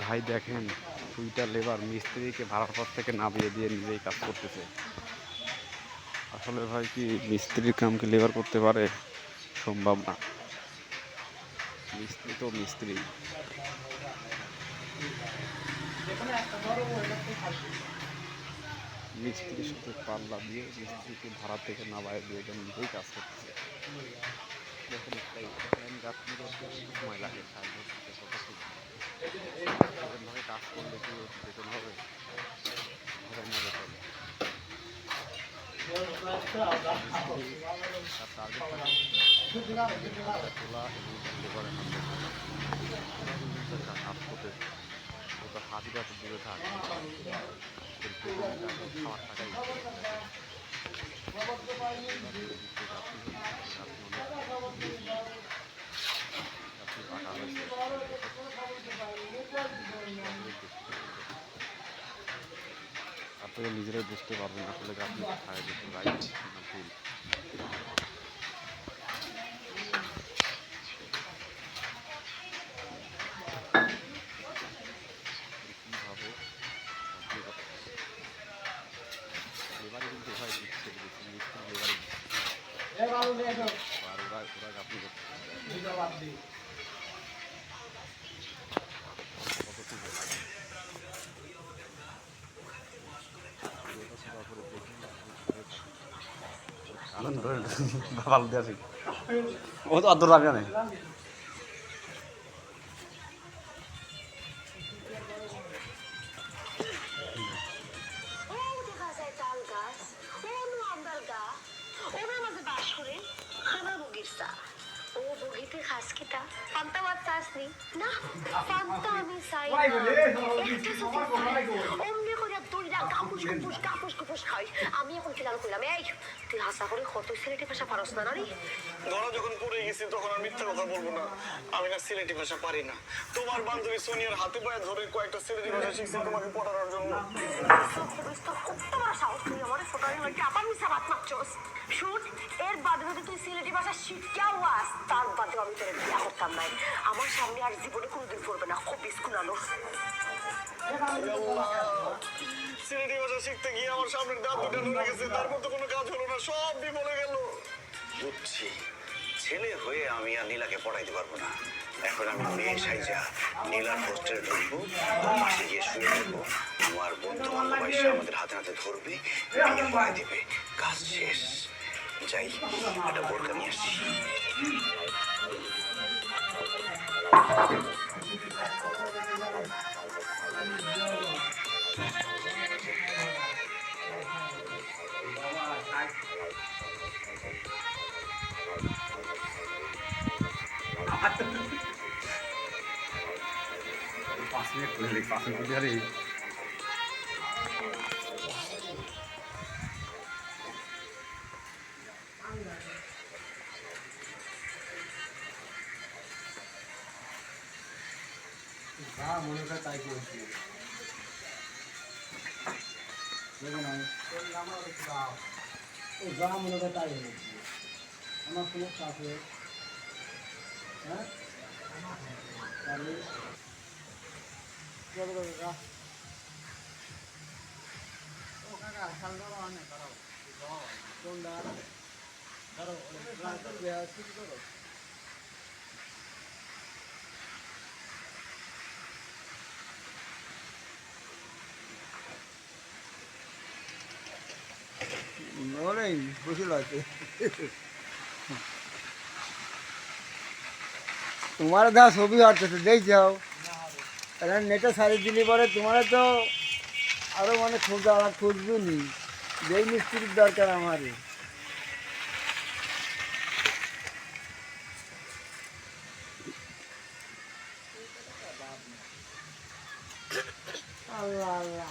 ভাই দেখেন, দুইটা লেবার মিস্ত্রিকে ভাড়ার পর থেকে নামিয়ে দিয়ে নিজেই কাজ করতেছে। আসলে ভাই কি মিস্ত্রির কাম কি লেবার করতে পারে? সম্ভব না। মিস্ত্রি তো মিস্ত্রি। মিস্ত্রির সাথে পাল্লা দিয়ে মিস্ত্রিকে ভাড়া থেকে নামায় দিয়ে দেন নিজেই কাজ করতেছে দেখেন দেখেন সময় লাগে সাহায্য এরকমভাবে করলে কি বেতন হবে করতে ও তো দূরে থাক খাওয়ার টাকাই আপনারা নিজেরাই বুঝতে পারবেন আসলে আপনি কোথায় যেতে রাইট না ভুল আর ওরা ওরা আপনি কতটুকু লাগে এটা সেবা করে দেখি ভালো দেওয়া ও তো অত রাখা নেই ও দেখা যায় তাল গাছ ও আমদাল গা ওনার মাঝে খানা বগির চা ও বগিতে খাস কিটা পান্তা ভাত চাসনি না পান্তা আমি চাই না একটা যদি অমনি করে দুইটা কাপুস কুপুস কাপুস কুপুস খাই আমি এখন ফিলাল করলাম। এই তুই হাসা করে কত সিলেটি ভাষা পারস না নারী ধরা যখন পড়ে গেছি তখন আর মিথ্যা কথা বলব না। আমি না সিলেটি ভাষা পারি না। তোমার বান্ধবী সোনিয়ার হাতে পায়ে ধরে কয়েকটা সিলেটি ভাষা শিখছি তোমাকে পড়ানোর জন্য। কত সাহস তুই আমার ফোটারি হইতে আবার মিশা ভাত মারছস শুন এর বাদে যদি তুই সিলেটি ভাষা শিখাও আস তার বাদে আমি তোর বিয়া করতাম নাই। আমার সামনে আর জীবনে কোনোদিন পড়বে না। খুব বিস্কুল আলো। সিলেটি ভাষা শিখতে গিয়ে আমার সামনের দাঁত দুটা নড়ে গেছে তারপর তো কোনো কাজ হলো না সব বিফলে গেল। বুঝছি। ছেলে হয়ে আমি আর নীলাকে পড়াইতে পারব না। এখন আমি মেয়ে সাইজা। নীলার হোস্টেলে ঢুকবো পাশে গিয়ে শুয়ে থাকব আমার বন্ধু বান্ধব এসে আমাদের হাতে হাতে ধরবে বিয়ে পড়াই দিবে। কাজ শেষ। যাই একটা বোরকা নিয়ে আসছি পাঁচ মিনিট করে পাঁচ মিনিট করে যা মনে হয় তাই করেছি ও যা মনে হয় তাই হয়েছি আমার সমস্যা আছে হ্যাঁ কাকা সালটা অনেক খারাপ কোনটা ধরো ঠিক করো অনেক বসে আছে তোমার দা ছবি হচ্ছে দেখ যাও। কারণ নেটে সারি দিলে পরে তোমার তো আরও মানে খোঁজ আর খুঁজবে নি। যেই মিস্ত্রির দরকার আমার আল্লাহ আল্লাহ।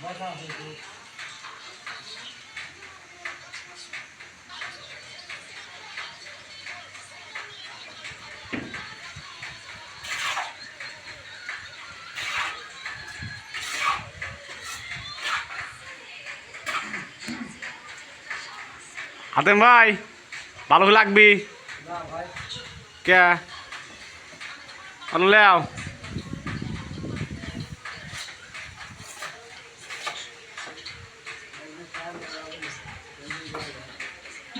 হাতেম ভাই ভালো লাগবি কে আনলে আও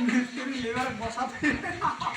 给你一个抹茶饼哈哈